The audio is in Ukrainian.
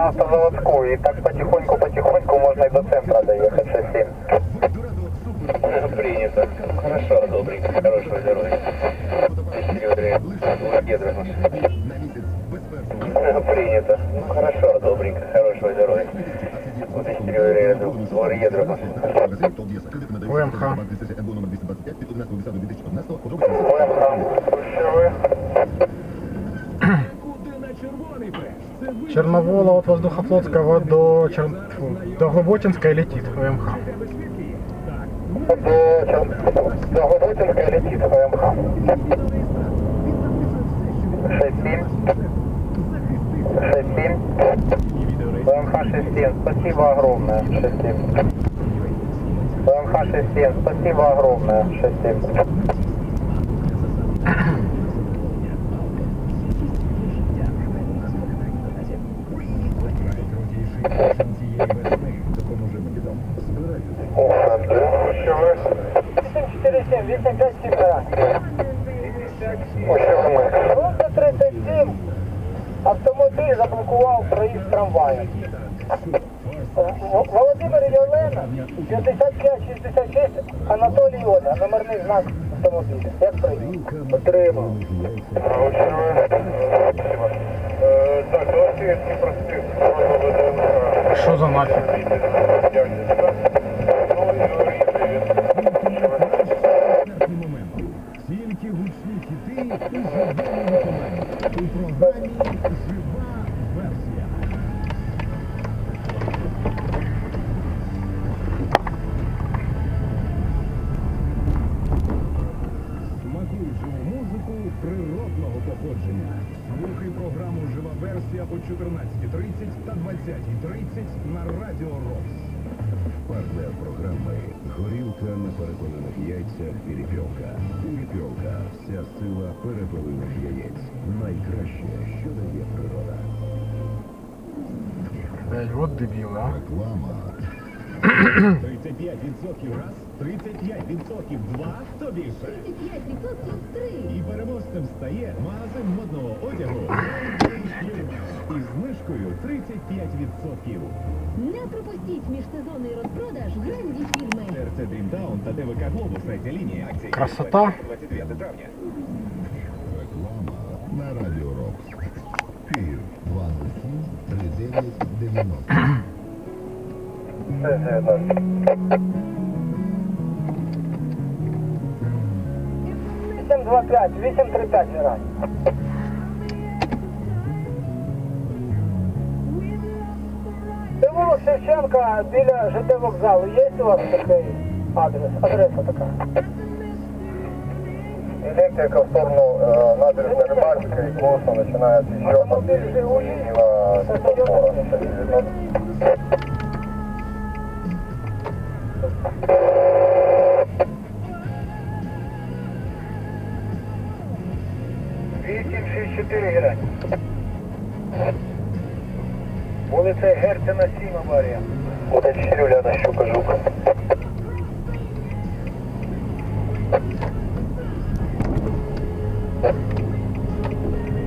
на автозаводську, і так потихоньку-потихоньку можна і до центра доїхати, 6-7. Принято. Хорошо, добренько, хорошего здоровья. Принято. Хорошо, добренько, хорошего здоровья. Двор Єдрова. УМХ. Черновола от Воздухофлотского до, Чер... до Глубочинска летит УМХ. До, Глибочинська ВМХ. 6-7. 6-7. ВМХ 6-7. Спасибо огромное. 6-7. ВМХ 6-7. Спасибо огромное. 6-7. Ви? 847, 857 Що ми? Просто 37. Автомобіль заблокував проїзд трамваю. Володимир і 55-66, Анатолій Оля, номерний знак автомобіля. Як проїзд? Отримав. Так, давайте проспект. Що за нафіг? Гучні хіти у живому виконанні. У програмі Жива версія. Смакуй музику природного походження. Слухай програму Жива версія о 14.30 та 20.30 на Радіо Рокс. Партнер програми Горілка на перепелених яйцях Піріпьовка. Піріпьовка. Вся сила перепелених яєць. Найкраще, що дає природа. Блядь, вот дебіли, а. Реклама. 35% раз, 35% два, то більше. 35% три. І переможцем стає магазин модного одягу із знижкою 35%. Не пропустіть міжсезонний розпродаж гранді фірми. РЦ Дрімтаун та ТВК Глобус третя лінія. Акції Красота. 29 травня. Реклама на Радіо Рокс. Київ 27 39 90. Все, 825, 835 Мирай. Це вулик Шевченка біля ЖД вокзалу. Є у вас такий адрес? Адреса така. Электрика в сторону э, набережной Рыбальской, Курса начинает еще от Киева, Светофора. Вісім, шість, чотири, грань. Вулиця Герцена 7 аварія. Буде 4 Уляна Щука